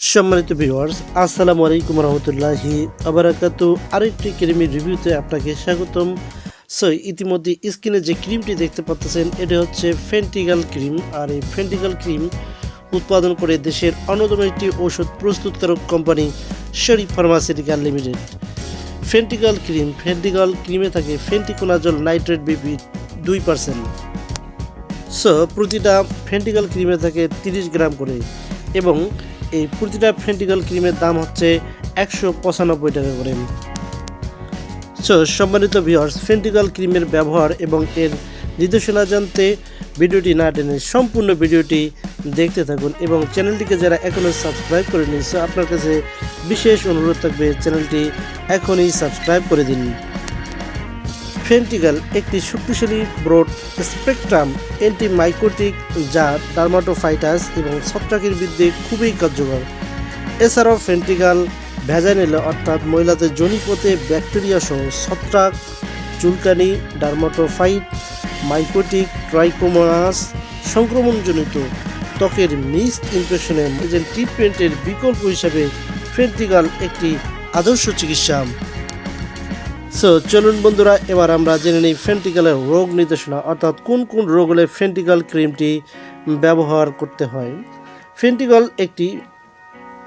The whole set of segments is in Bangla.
সম্মানিত ভিউয়ার্স আসসালামু আলাইকুম রহমতুল্লাহি আবরাকাতু। আরেকটি ক্রিমের রিভিউতে আপনাকে স্বাগতম। সো ইতিমধ্যে স্কিনে যে ক্রিমটি দেখতে পাচ্ছেন, এটা হচ্ছে ফেন্টিগাল ক্রিম আর এই ফেন্টিগাল ক্রিম উৎপাদন করে দেশের অন্যতম একটি ঔষধ প্রস্তুতকারক company Sharif pharmaceutical limited Fentigal cream Fentigal ক্রিমে থাকে ফেন্টিকোনাজল নাইট্রেট বিপি দুই পার্সেন্ট সো প্রতিটা ফেন্টিগাল ক্রিমে থাকে তিরিশ গ্রাম করে। এবং এই প্রতিটা ফেন্টিগাল ক্রিমের দাম হচ্ছে একশো পঁচানব্বই টাকা করে। সো সম্মানিত ভিউয়ার্স ফেন্টিগাল ক্রিমের ব্যবহার এবং এর নির্দেশনা জানতে ভিডিওটি না টেনে সম্পূর্ণ ভিডিওটি দেখতে থাকুন এবং চ্যানেলটিকে যারা এখনও সাবস্ক্রাইব করেনি সো আপনার কাছে বিশেষ অনুরোধ থাকবে চ্যানেলটি এখনই সাবস্ক্রাইব করে দিন। ফেন্টিগাল একটি শক্তিশালী ব্রড স্পেকট্রাম অ্যান্টিমাইকোটিক যা ডার্মাটোফাইটাস এবং ছত্রাকের বিরুদ্ধে খুবই কার্যকর। এছাড়াও ফেন্টিগাল ভ্যাজানিলে অর্থাৎ মহিলাদের জনিপথে ব্যাকটেরিয়া সহ ছত্রাক, চুলকানি ডার্মাটোফাইট মাইকোটিক ট্রাইকোমাস সংক্রমণজনিত ত্বকের মিসড ইনফেকশনে ট্রিটমেন্টের বিকল্প হিসাবে ফেন্টিগাল একটি আদর্শ চিকিৎসা। সো চলুন বন্ধুরা, এবার আমরা জেনে নিই ফেন্টিকালের রোগ নির্দেশনা, অর্থাৎ কোন কোন রোগ হলে ফেন্টিকাল ক্রিমটি ব্যবহার করতে হয়। ফেন্টিকল একটি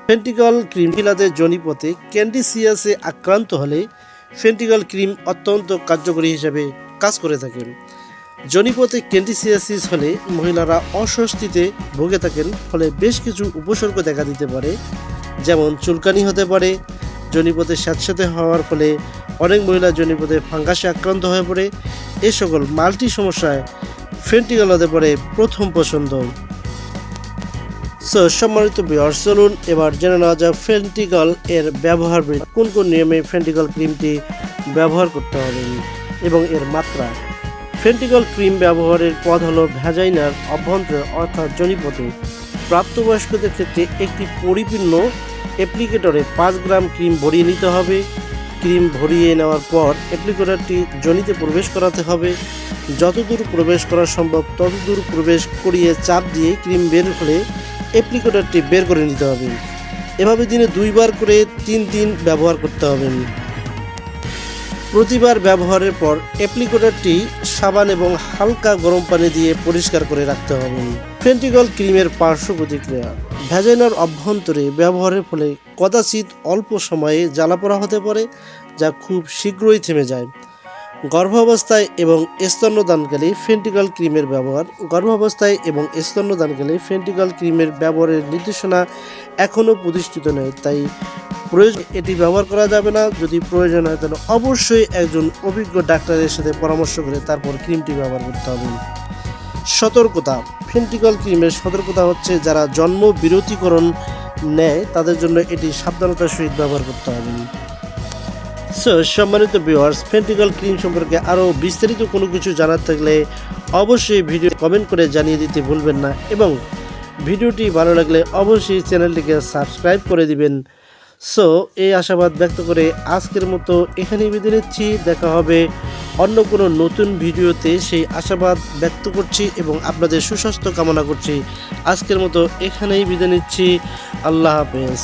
ফেন্টিকল ক্রিম মহিলাদের জনিপথে ক্যান্ডিসিয়াসে আক্রান্ত হলে ফেন্টিকল ক্রিম অত্যন্ত কার্যকরী হিসেবে কাজ করে থাকেন জনিপথে ক্যান্ডিসিয়াসিস হলে মহিলারা অস্বস্তিতে ভুগে থাকেন, ফলে বেশ কিছু উপসর্গ দেখা দিতে পারে, যেমন চুলকানি হতে পারে, জনিপথে স্যাঁতস্যাঁতে হওয়ার ফলে অনেক মহিলা জনিপথে ফাঙ্গাসে আক্রান্ত হয়ে পড়ে। এ সকল মাল্টি সমস্যায় ফেন্টিকাল হতে পারে প্রথম পছন্দ। সো সম্মানিত বিহার চলুন এবার জেনে নেওয়া যাক ফেন্টিকল এর ব্যবহার। কোন কোন নিয়মে ফেন্টিকল ক্রিমটি ব্যবহার করতে হবে এবং এর মাত্রা? ফেন্টিকল ক্রিম ব্যবহারের পথ হলো ভ্যাজাইনার অভ্যন্তরে অর্থাৎ জনিপথে। প্রাপ্তবয়স্কদের ক্ষেত্রে একটি পরিপূর্ণ অ্যাপ্লিকেটরে পাঁচ গ্রাম ক্রিম ভরিয়ে নিতে হবে। ক্রিম ভরিয়ে নেওয়ার পর অ্যাপ্লিকেটরটি জনিতে প্রবেশ করাতে হবে। যতদূর প্রবেশ করা সম্ভব ততদূর প্রবেশ করিয়ে চাপ দিয়ে ক্রিম বের হলে অ্যাপ্লিকেটরটি বের করে নিতে হবে। এভাবে দিনে দুইবার করে তিন দিন ব্যবহার করতে হবে। প্রতিবার ব্যবহারের পর অ্যাপ্লিকেটরটি সাবান এবং হালকা গরম পানি দিয়ে পরিষ্কার করে রাখতে হবে। ফেন্টিকল ক্রিমের পার্শ্ব প্রতিক্রিয়া। ভ্যাজাইনার অভ্যন্তরে ব্যবহারের ফলে কদাচিৎ অল্প সময়ে জ্বালাপোড়া হতে পারে, যা খুব শীঘ্রই থেমে যায়। গর্ভাবস্থায় এবং স্তন্যদানকালে ফেন্টিকল ক্রিমের ব্যবহার, গর্ভাবস্থায় এবং স্তন্যদানকালে ফেন্টিকল ক্রিমের ব্যবহারের নির্দেশনা এখনও প্রতিষ্ঠিত নয় তাই প্রয়োজন এটি ব্যবহার করা যাবে না। যদি প্রয়োজন হয়, তাহলে অবশ্যই একজন অভিজ্ঞ ডাক্তারের সাথে পরামর্শ করে তারপর ক্রিমটি ব্যবহার করতে হবে। সতর্কতা। ফেন্টিকল ক্রিমের সতর্কতা হচ্ছে যারা জন্ম বিরতিকরণ নেয়, তাদের জন্য এটি সাবধানতার সহিত ব্যবহার করতে হবে। সো সম্মানিত ভিউয়ার্স ফেন্টিকল ক্রিম সম্পর্কে আরও বিস্তারিত কোনো কিছু জানার থাকলে অবশ্যই ভিডিও কমেন্ট করে জানিয়ে দিতে ভুলবেন না এবং ভিডিওটি ভালো লাগলে অবশ্যই চ্যানেলটিকে সাবস্ক্রাইব করে দিবেন। সো এই আশাবাদ ব্যক্ত করে আজকের মতো এখানেই বিদায় নিচ্ছি। দেখা হবে অন্য কোনো নতুন ভিডিওতে সেই আশাবাদ ব্যক্ত করছি এবং আপনাদের সুস্বাস্থ্য কামনা করছি। আজকের মতো এখানেই বিদায় নিচ্ছি। আল্লাহ হাফেজ।